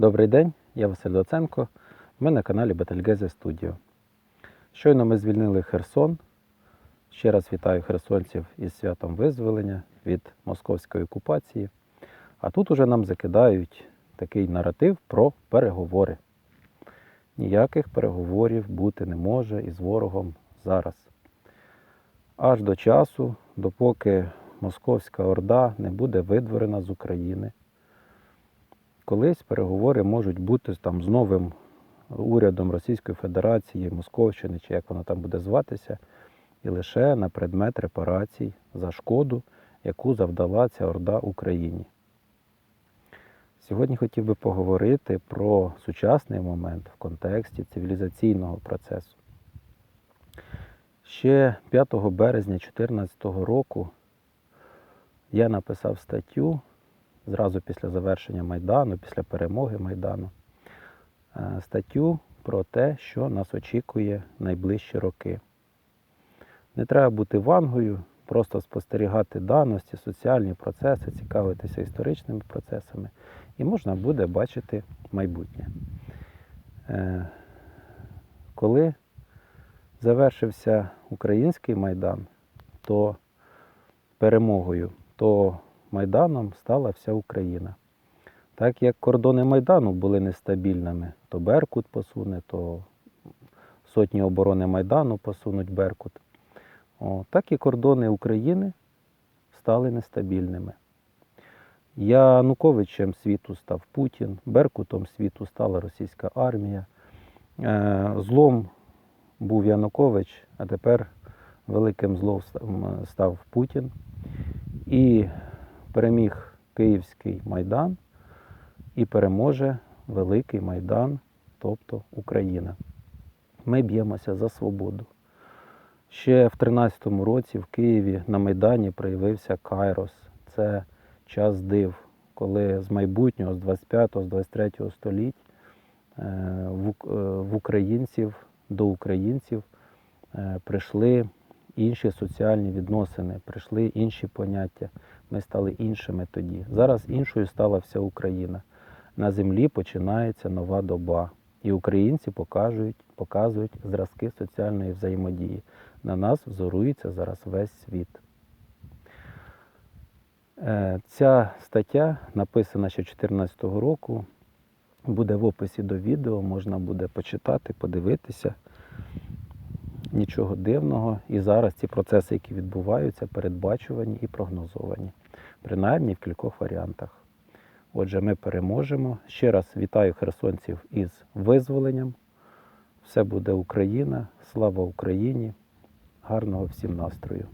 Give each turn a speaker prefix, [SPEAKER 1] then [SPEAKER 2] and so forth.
[SPEAKER 1] Добрий день, я Василь Доценко. Ми на каналі Бетельгезе Студіо. Щойно ми звільнили Херсон. Ще раз вітаю херсонців із святом визволення від московської окупації. А тут уже нам закидають такий наратив про переговори. Ніяких переговорів бути не може із ворогом зараз. Аж до часу, допоки Московська Орда не буде видворена з України. Колись переговори можуть бути там з новим урядом Російської Федерації, Московщини, чи як воно там буде зватися, і лише на предмет репарацій за шкоду, яку завдала ця Орда Україні. Сьогодні хотів би поговорити про сучасний момент в контексті цивілізаційного процесу. Ще 5 березня 2014 року я написав статтю зразу після завершення Майдану, після перемоги Майдану, е, статтю про те, що нас очікує найближчі роки. Не треба бути вангою, просто спостерігати даності, соціальні процеси, цікавитися історичними процесами, і можна буде бачити майбутнє. Е, Коли завершився український майдан, то перемогою, то Майданом стала вся Україна. Так як кордони Майдану були нестабільними, то Беркут посуне, то сотні оборони Майдану посунуть Беркут. О, так і кордони України стали нестабільними. Януковичем світу став Путін, Беркутом світу стала російська армія. Е, Злом був Янукович, а тепер великим злом став Путін. І переміг Київський майдан і переможе Великий Майдан, тобто Україна. Ми б'ємося за свободу. Ще в 13-му році в Києві на Майдані проявився Кайрос. Це час див, коли з майбутнього, з 25-го, з 23-го століть е, е, в українців до українців е, прийшли інші соціальні відносини, прийшли інші поняття. Ми стали іншими тоді. Зараз іншою стала вся Україна. На землі починається нова доба. І українці покажуть, показують зразки соціальної взаємодії. На нас взорується зараз весь світ. Е, Ця стаття написана ще 2014 року. Буде в описі до відео, можна буде почитати, подивитися. Нічого дивного. І зараз ці процеси, які відбуваються, передбачувані і прогнозовані. Принаймні в кількох варіантах. Отже, ми переможемо. Ще раз вітаю херсонців із визволенням. Все буде Україна. Слава Україні! Гарного всім настрою!